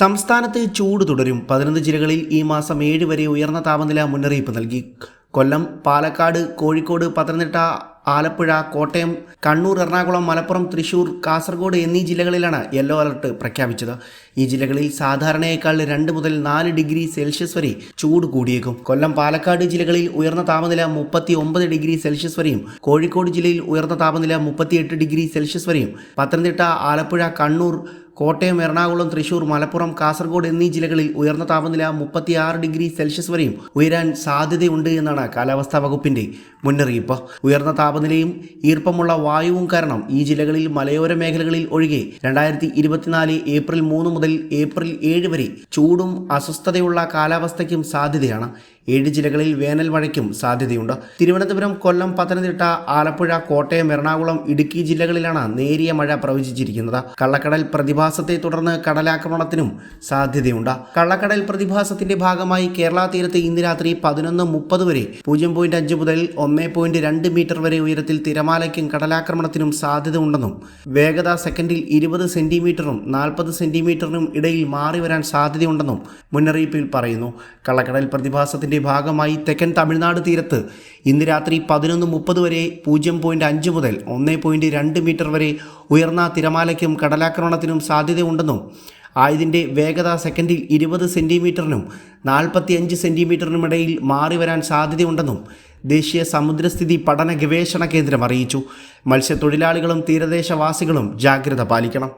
സംസ്ഥാനത്ത് ചൂട് തുടരും. പതിനൊന്ന് ജില്ലകളിൽ ഈ മാസം ഏഴ് വരെ ഉയർന്ന താപനില മുന്നറിയിപ്പ് നൽകി. കൊല്ലം പാലക്കാട് കോഴിക്കോട് പത്തനംതിട്ട ആലപ്പുഴ കോട്ടയം കണ്ണൂർ എറണാകുളം മലപ്പുറം തൃശൂർ കാസർഗോഡ് എന്നീ ജില്ലകളിലാണ് യെല്ലോ അലർട്ട് പ്രഖ്യാപിച്ചത്. ഈ ജില്ലകളിൽ സാധാരണയേക്കാൾ രണ്ട് മുതൽ നാല് ഡിഗ്രി സെൽഷ്യസ് വരെ ചൂട് കൂടിയേക്കും. കൊല്ലം പാലക്കാട് ജില്ലകളിൽ ഉയർന്ന താപനില മുപ്പത്തി ഒമ്പത് ഡിഗ്രി സെൽഷ്യസ് വരെയും കോഴിക്കോട് ജില്ലയിൽ ഉയർന്ന താപനില മുപ്പത്തിയെട്ട് ഡിഗ്രി സെൽഷ്യസ് വരെയും പത്തനംതിട്ട ആലപ്പുഴ കണ്ണൂർ കോട്ടയം എറണാകുളം തൃശൂർ മലപ്പുറം കാസർഗോഡ് എന്നീ ജില്ലകളിൽ ഉയർന്ന താപനില മുപ്പത്തിയാറ് ഡിഗ്രി സെൽഷ്യസ് വരെയും ഉയരാൻ സാധ്യതയുണ്ട് എന്നാണ് കാലാവസ്ഥാ വകുപ്പിന്റെ മുന്നറിയിപ്പ്. ഉയർന്ന താപനിലയും ഈർപ്പമുള്ള വായുവും കാരണം ഈ ജില്ലകളിൽ മലയോര മേഖലകളിൽ ഒഴികെ രണ്ടായിരത്തി ഇരുപത്തിനാല് ഏപ്രിൽ മൂന്ന് മുതൽ ഏപ്രിൽ ഏഴ് വരെ ചൂടും അസ്വസ്ഥതയുള്ള കാലാവസ്ഥയ്ക്കും സാധ്യതയാണ്. ഏഴ് ജില്ലകളിൽ വേനൽ മഴയ്ക്കും സാധ്യതയുണ്ട്. തിരുവനന്തപുരം കൊല്ലം പത്തനംതിട്ട ആലപ്പുഴ കോട്ടയം എറണാകുളം ഇടുക്കി ജില്ലകളിലാണ് നേരിയ മഴ പ്രവചിച്ചിരിക്കുന്നത്. കള്ളക്കടൽ പ്രതിഭാസത്തെ തുടർന്ന് കടലാക്രമണത്തിനും സാധ്യതയുണ്ട്. കള്ളക്കടൽ പ്രതിഭാസത്തിന്റെ ഭാഗമായി കേരള തീരത്ത് ഇന്ന് രാത്രി പതിനൊന്ന് മുപ്പത് വരെ പൂജ്യം പോയിന്റ് അഞ്ച് മുതൽ ഒന്ന് പോയിന്റ് രണ്ട് മീറ്റർ വരെ ഉയരത്തിൽ തിരമാലയ്ക്കും കടലാക്രമണത്തിനും സാധ്യത ഉണ്ടെന്നും വേഗത സെക്കൻഡിൽ ഇരുപത് സെന്റിമീറ്ററും നാൽപ്പത് സെന്റിമീറ്ററിനും ഇടയിൽ മാറി വരാൻ സാധ്യതയുണ്ടെന്നും മുന്നറിയിപ്പിൽ പറയുന്നു. കള്ളക്കടൽ പ്രതിഭാസത്തിന്റെ ഭാഗമായി തെക്കൻ തമിഴ്നാട് തീരത്ത് ഇന്ന് രാത്രി പതിനൊന്ന് മുപ്പത് വരെ പൂജ്യം പോയിന്റ് അഞ്ച് മുതൽ ഒന്ന് പോയിന്റ് രണ്ട് മീറ്റർ വരെ ഉയർന്ന തിരമാലയ്ക്കും കടലാക്രമണത്തിനും സാധ്യതയുണ്ടെന്നും ആയതിന്റെ വേഗത സെക്കൻഡിൽ ഇരുപത് സെന്റിമീറ്ററിനും നാൽപ്പത്തി അഞ്ച് സെന്റിമീറ്ററിനും ഇടയിൽ മാറി വരാൻ സാധ്യതയുണ്ടെന്നും ദേശീയ സമുദ്രസ്ഥിതി പഠന ഗവേഷണ കേന്ദ്രം അറിയിച്ചു. മത്സ്യത്തൊഴിലാളികളും തീരദേശവാസികളും ജാഗ്രത പാലിക്കണം.